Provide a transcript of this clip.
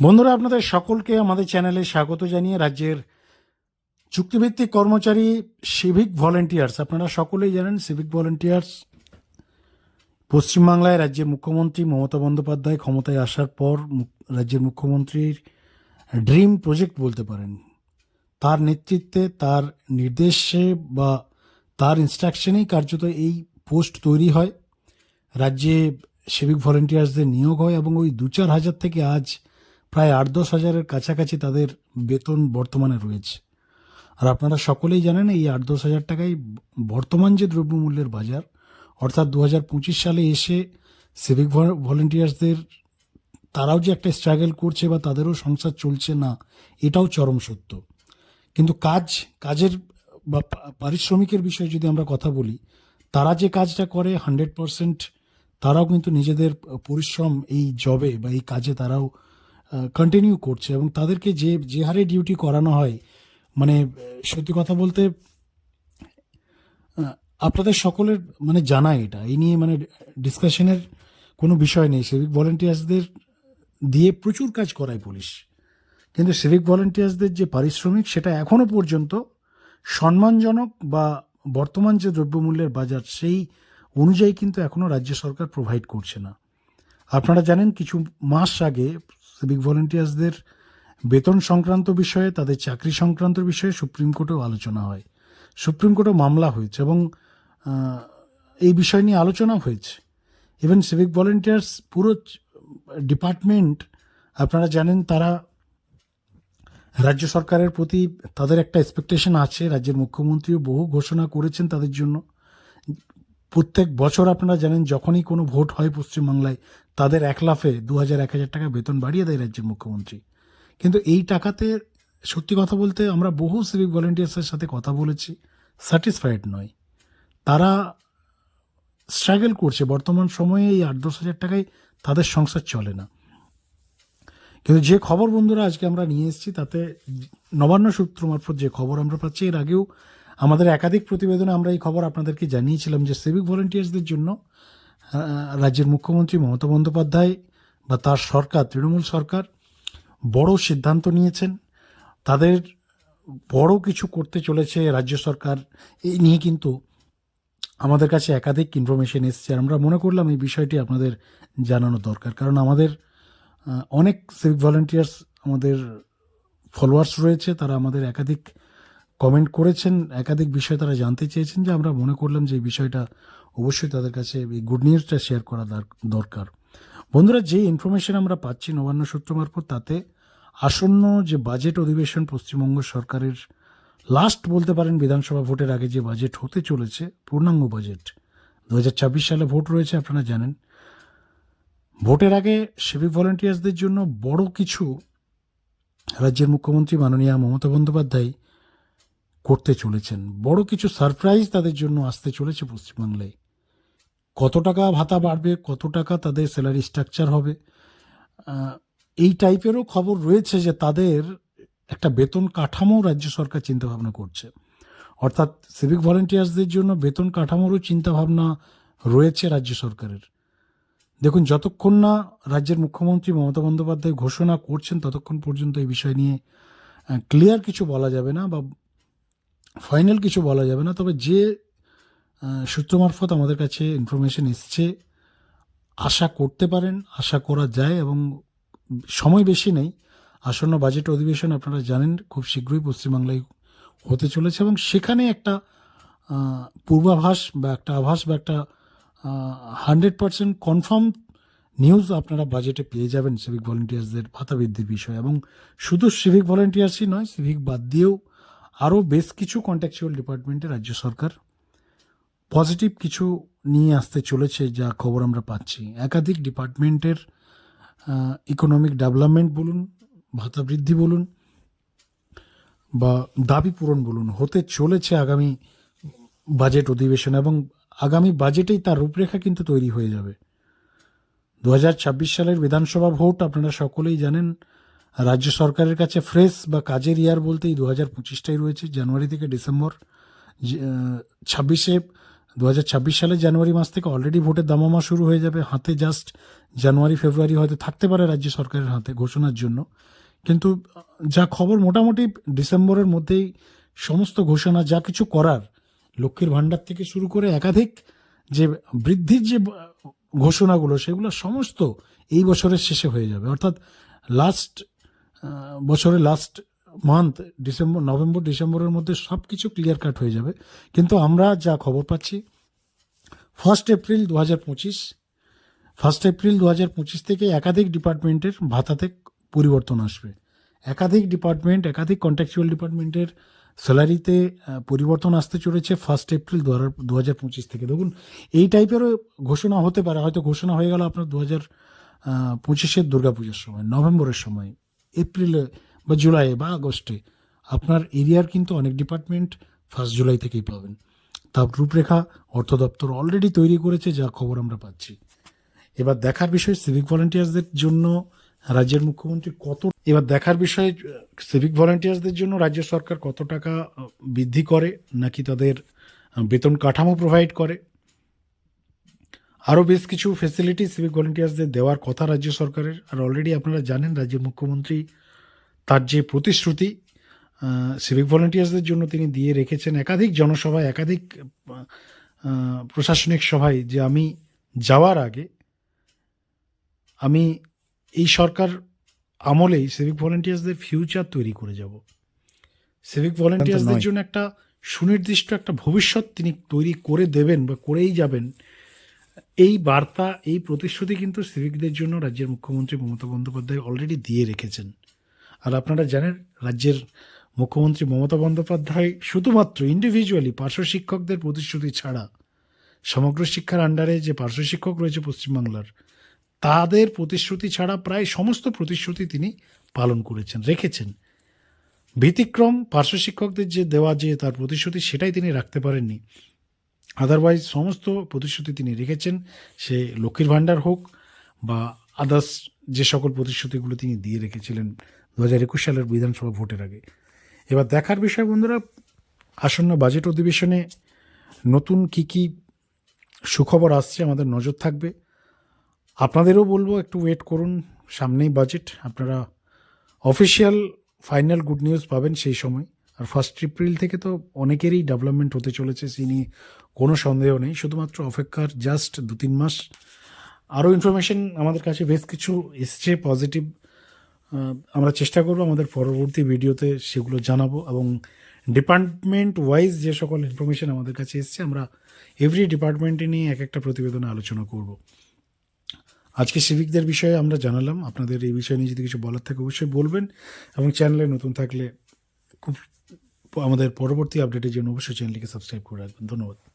বন্ধুরা, আপনাদের সকলকে আমাদের চ্যানেলে স্বাগত জানিয়ে রাজ্যের চুক্তিভিত্তিক কর্মচারী সিভিক ভলেন্টিয়ার্স আপনারা সকলেই জানেন সিভিক ভলেন্টিয়ার্স পশ্চিমবাংলায় রাজ্যের মুখ্যমন্ত্রী মমতা বন্দ্যোপাধ্যায় ক্ষমতায় আসার পর রাজ্যের মুখ্যমন্ত্রীর ড্রিম প্রজেক্ট বলতে পারেন। তার নেতৃত্বে, তার নির্দেশে বা তার ইনস্ট্রাকশনেই কার্যত এই পোস্ট তৈরি হয়। রাজ্যে সিভিক ভলেন্টিয়ার্সদের নিয়োগ হয় এবং ওই দু চার হাজার থেকে আজ প্রায় আট দশ হাজারের কাছাকাছি তাদের বেতন বর্তমানে রয়েছে। আর আপনারা সকলেই জানেন এই আট দশ হাজার টাকায় বর্তমান যে দ্রব্যমূল্যের বাজার, অর্থাৎ দু হাজার পঁচিশ সালে এসে সিভিক ভলেন্টিয়ার্সদের তারাও যে একটা স্ট্রাগল করছে বা তাদেরও সংসার চলছে না, এটাও চরম সত্য। কিন্তু কাজ, কাজের বা পারিশ্রমিকের বিষয়ে যদি আমরা কথা বলি, তারা যে কাজটা করে হান্ড্রেড পারসেন্ট তারাও কিন্তু নিজেদের পরিশ্রম এই জবে বা এই কাজে তারাও কন্টিনিউ করছে এবং তাদেরকে যে যে হারে ডিউটি করানো হয় মানে সত্যি কথা বলতে আপনাদের সকলের মানে জানা এটা। এই নিয়ে মানে ডিসকাশনের কোনো বিষয় নেই। সিভিক ভলেন্টিয়ার্সদের দিয়ে প্রচুর কাজ করায় পুলিশ কিন্তু সিভিক ভলেন্টিয়ার্সদের যে পারিশ্রমিক, সেটা এখনও পর্যন্ত সম্মানজনক বা বর্তমান যে দ্রব্যমূল্যের বাজার, সেই অনুযায়ী কিন্তু এখনও রাজ্য সরকার প্রোভাইড করছে না। আপনারা জানেন, কিছু মাস আগে সিভিক ভলেন্টিয়ার্সদের বেতন সংক্রান্ত বিষয়ে, তাদের চাকরি সংক্রান্ত বিষয়ে সুপ্রিম কোর্টেও আলোচনা হয়। সুপ্রিম কোর্টেও মামলা হয়েছে এবং এই বিষয় নিয়ে আলোচনা হয়েছে। ইভেন সিভিক ভলেন্টিয়ার্স পুরো ডিপার্টমেন্ট আপনারা জানেন তারা রাজ্য সরকারের প্রতি তাদের একটা এক্সপেকটেশন আছে। রাজ্যের মুখ্যমন্ত্রীও বহু ঘোষণা করেছেন তাদের জন্য। প্রত্যেক বছর আপনারা জানেন, যখনই কোনো ভোট হয় পশ্চিমবাংলায়, তাদের এক লাফে দু হাজার এক হাজার টাকা বেতন বাড়িয়ে দেয় রাজ্যের মুখ্যমন্ত্রী। কিন্তু এই টাকাতে সত্যি কথা বলতে আমরা বহু সিভিক ভলেন্টিয়ার্সের সাথে কথা বলেছি, স্যাটিসফাইড নয় তারা স্ট্রাগল করছে, বর্তমান সময়ে এই আট, দশ হাজার টাকায় তাদের সংসার চলে না। কিন্তু যে খবর বন্ধুরা আজকে আমরা নিয়ে এসেছি, তাতে নবান্ন সূত্র মারফত যে খবর আমরা পাচ্ছি, এর আগেও আমাদের একাধিক প্রতিবেদনে আমরা এই খবর আপনাদেরকে জানিয়েছিলাম যে সিভিক ভলেন্টিয়ার্সদের জন্য রাজ্যের মুখ্যমন্ত্রী মমতা বন্দ্যোপাধ্যায় বা তার সরকার, তৃণমূল সরকার বড় সিদ্ধান্ত নিয়েছেন। তাদের বড় কিছু করতে চলেছে রাজ্য সরকার। এই নিয়ে কিন্তু আমাদের কাছে একাধিক ইনফরমেশন এসছে। আর আমরা মনে করলাম এই বিষয়টি আপনাদের জানানো দরকার। কারণ আমাদের অনেক সিভিক ভলেন্টিয়ার্স আমাদের ফলোয়ার্স রয়েছে। তারা আমাদের একাধিক কমেন্ট করেছেন, একাধিক বিষয় তারা জানতে চেয়েছেন যে আমরা মনে করলাম যে এই বিষয়টা অবশ্যই তাদের কাছে এই গুড নিউজটা শেয়ার করা দার- দরকার। বন্ধুরা, যে ইনফরমেশন আমরা পাচ্ছি নবান্ন সূত্র মারফত, তাতে আসন্ন যে বাজেট অধিবেশন পশ্চিমবঙ্গ সরকারের লাস্ট বলতে পারেন বিধানসভা ভোটের আগে যে বাজেট হতে চলেছে, পূর্ণাঙ্গ বাজেট দু হাজার চব্বিশ সালে ভোট রয়েছে আপনারা জানেন। ভোটের আগে সিভিক ভলেন্টিয়ার্সদের জন্য বড় কিছু রাজ্যের মুখ্যমন্ত্রী মাননীয় মমতা বন্দ্যোপাধ্যায় করতে চলেছেন। বড় কিছু সারপ্রাইজ তাদের জন্য আসতে চলেছে পশ্চিমবাংলায়। কত টাকা ভাতা বাড়বে, কত টাকা তাদের স্যালারি স্ট্রাকচার হবে? এই টাইপেরও খবর রয়েছে যে তাদের একটা বেতন কাঠামো রাজ্য সরকার চিন্তাভাবনা করছে। অর্থাৎ সিভিক ভলেন্টিয়ার্সদের জন্য বেতন কাঠামোরও চিন্তাভাবনা রয়েছে রাজ্য সরকারের। দেখুন, যতক্ষণ না রাজ্যের মুখ্যমন্ত্রী মমতা বন্দ্যোপাধ্যায় ঘোষণা করছেন, ততক্ষণ পর্যন্ত এই বিষয় নিয়ে ক্লিয়ার কিছু বলা যাবে না বা ফাইনাল কিছু বলা যাবে না, তবে যে সূত্র মারফত আমাদের কাছে ইনফরমেশন এসছে, আশা করতে পারেন, আশা করা যায় এবং সময় বেশি নেই। আসন্ন বাজেট অধিবেশন আপনারা জানেন, খুব শীঘ্রই পশ্চিমবাংলায় হতে চলেছে এবং সেখানে একটা পূর্বাভাস বা একটা আভাস বা একটা হান্ড্রেড পার্সেন্ট কনফার্ম নিউজ আপনারা বাজেটে পেয়ে যাবেন সিভিক ভলেন্টিয়ার্সদের ভাতা বৃদ্ধির বিষয়ে এবং শুধু সিভিক ভলেন্টিয়ার্সই নয় সিভিক বাদ দিয়েও আরও বেশ কিছু কন্ট্যাকচুয়াল ডিপার্টমেন্টে রাজ্য সরকার পজিটিভ কিছু নিয়ে আসতে চলেছে যা খবর আমরা পাচ্ছি। একাধিক ডিপার্টমেন্টের ইকোনমিক ডেভেলপমেন্ট বলুন, ভাতা বৃদ্ধি বলুন, বা দাবি পূরণ বলুন, হতে চলেছে আগামী বাজেট অধিবেশন এবং আগামী বাজেটেই তার রূপরেখা কিন্তু তৈরি হয়ে যাবে। দু হাজার ছাব্বিশ সালের বিধানসভা ভোট আপনারা সকলেই জানেন রাজ্য সরকারের কাছে ফ্রেশ বা কাজের ইয়ার বলতেই দু হাজার পঁচিশটাই রয়েছে, জানুয়ারি থেকে ডিসেম্বর। ছাব্বিশে, দু সালের জানুয়ারি মাস থেকে অলরেডি ভোটের দামামা শুরু হয়ে যাবে, হাতে জাস্ট জানুয়ারি, ফেব্রুয়ারি হয়তো থাকতে পারে রাজ্য সরকারের হাতে ঘোষণার জন্য। কিন্তু যা খবর মোটামুটি ডিসেম্বরের মধ্যেই সমস্ত ঘোষণা, যা কিছু করার, লক্ষ্মীর ভাণ্ডার থেকে শুরু করে একাধিক যে বৃদ্ধির যে ঘোষণাগুলো, সেগুলো সমস্ত এই বছরের শেষে হয়ে যাবে। অর্থাৎ লাস্ট বছরের লাস্ট মান্থ ডিসেম্বর নভেম্বর ডিসেম্বরের মধ্যে সব কিছু ক্লিয়ার কাট হয়ে যাবে। কিন্তু আমরা যা খবর পাচ্ছি ফার্স্ট এপ্রিল দু হাজার পঁচিশ ফার্স্ট এপ্রিল দু হাজার পঁচিশ থেকে একাধিক ডিপার্টমেন্টের ভাতাতে পরিবর্তন আসবে। একাধিক ডিপার্টমেন্ট, একাধিক কন্ট্রাকচুয়াল ডিপার্টমেন্টের স্যালারিতে পরিবর্তন আসতে চলেছে ফার্স্ট এপ্রিল দু হাজার পঁচিশ থেকে। দেখুন, এই টাইপেরও ঘোষণা হতে পারে, হয়তো ঘোষণা হয়ে গেল আপনার দু হাজার পঁচিশের দুর্গাপুজোর সময় নভেম্বরের সময়। এপ্রিলে বা জুলাই বা আগস্টে আপনার এরিয়ার কিন্তু অনেক ডিপার্টমেন্ট ফার্স্ট জুলাই থেকেই পাবেন। তার রূপরেখা অর্থ দপ্তর অলরেডি তৈরি করেছে, যা খবর আমরা পাচ্ছি। এবার দেখার বিষয় সিভিক ভলেন্টিয়ার্সদের জন্য রাজ্যের মুখ্যমন্ত্রী কত এবার দেখার বিষয়ে সিভিক ভলেন্টিয়ার্সদের জন্য রাজ্য সরকার কত টাকা বৃদ্ধি করে, নাকি তাদের বেতন কাঠামো প্রোভাইড করে? আরও বেশ কিছু ফেসিলিটি সিভিক ভলেন্টিয়ার্সদের দেওয়ার কথা রাজ্য সরকারের। আর অলরেডি আপনারা জানেন রাজ্যের মুখ্যমন্ত্রী তার যে প্রতিশ্রুতি সিভিক ভলেন্টিয়ার্সদের জন্য তিনি দিয়ে রেখেছেন একাধিক জনসভায় একাধিক প্রশাসনিক সভায় যে আমি যাওয়ার আগে আমি এই সরকার আমলেই সিভিক ভলেন্টিয়ার্সদের ফিউচার তৈরি করে যাব। সিভিক ভলেন্টিয়ার্সদের জন্য একটা সুনির্দিষ্ট একটা ভবিষ্যৎ তিনি তৈরি করে দেবেন বা করেই যাবেন এই বার্তা, এই প্রতিশ্রুতি কিন্তু সিভিকদের জন্য রাজ্যের মুখ্যমন্ত্রী মমতা বন্দ্যোপাধ্যায় অলরেডি দিয়ে রেখেছেন। আর আপনারা জানেন, রাজ্যের মুখ্যমন্ত্রী মমতা বন্দ্যোপাধ্যায় শুধুমাত্র ইন্ডিভিজুয়ালি পার্শ্ব শিক্ষকদের প্রতিশ্রুতি ছাড়া সমগ্র শিক্ষার আন্ডারে যে পার্শ্ব শিক্ষক রয়েছে পশ্চিমবাংলার, তাদের প্রতিশ্রুতি ছাড়া প্রায় সমস্ত প্রতিশ্রুতি তিনি পালন করেছেন, রেখেছেন। ব্যতিক্রম পার্শ্ব শিক্ষকদের যে দেওয়া যে তার প্রতিশ্রুতি সেটাই তিনি রাখতে পারেননি। আদারওয়াইজ সমস্ত প্রতিশ্রুতি তিনি রেখেছেন, সে লক্ষ্মীর ভাণ্ডার হোক বা আদার্স যে সকল প্রতিশ্রুতিগুলো তিনি দিয়ে রেখেছিলেন দু হাজার একুশ সালের বিধানসভা ভোটের আগে। এবার দেখার বিষয় বন্ধুরা, আসন্ন বাজেট অধিবেশনে নতুন কি কি সুখবর আসছে আমাদের নজর থাকবে। আপনাদেরও বলব, একটু ওয়েট করুন, সামনেই বাজেট আপনারা অফিসিয়াল ফাইনাল গুড নিউজ পাবেন সেই সময়। আর ফার্স্ট এপ্রিল থেকে তো অনেকেরই ডেভেলপমেন্ট হতে চলেছে সেই নিয়ে কোনো সন্দেহ নেই। শুধুমাত্র অপেক্ষার জাস্ট দু তিন মাস। আরও ইনফরমেশন আমাদের কাছে বেশ কিছু এসছে পজিটিভ আমরা চেষ্টা করব আমাদের পরবর্তী ভিডিওতে সেগুলো জানাব এবং ডিপার্টমেন্ট ওয়াইজ যে সকল ইনফরমেশন আমাদের কাছে এসছে, আমরা এভরি ডিপার্টমেন্টে নিয়ে এক একটা প্রতিবেদনে আলোচনা করব। আজকে সিভিকদের বিষয়ে আমরা জানালাম। আপনাদের এই বিষয় নিয়ে যদি কিছু বলার থাকে অবশ্যই বলবেন এবং চ্যানেলে নতুন থাকলে খুব আমাদের পরবর্তী আপডেটের জন্য অবশ্যই চ্যানেলটিকে সাবস্ক্রাইব করে রাখবেন। ধন্যবাদ।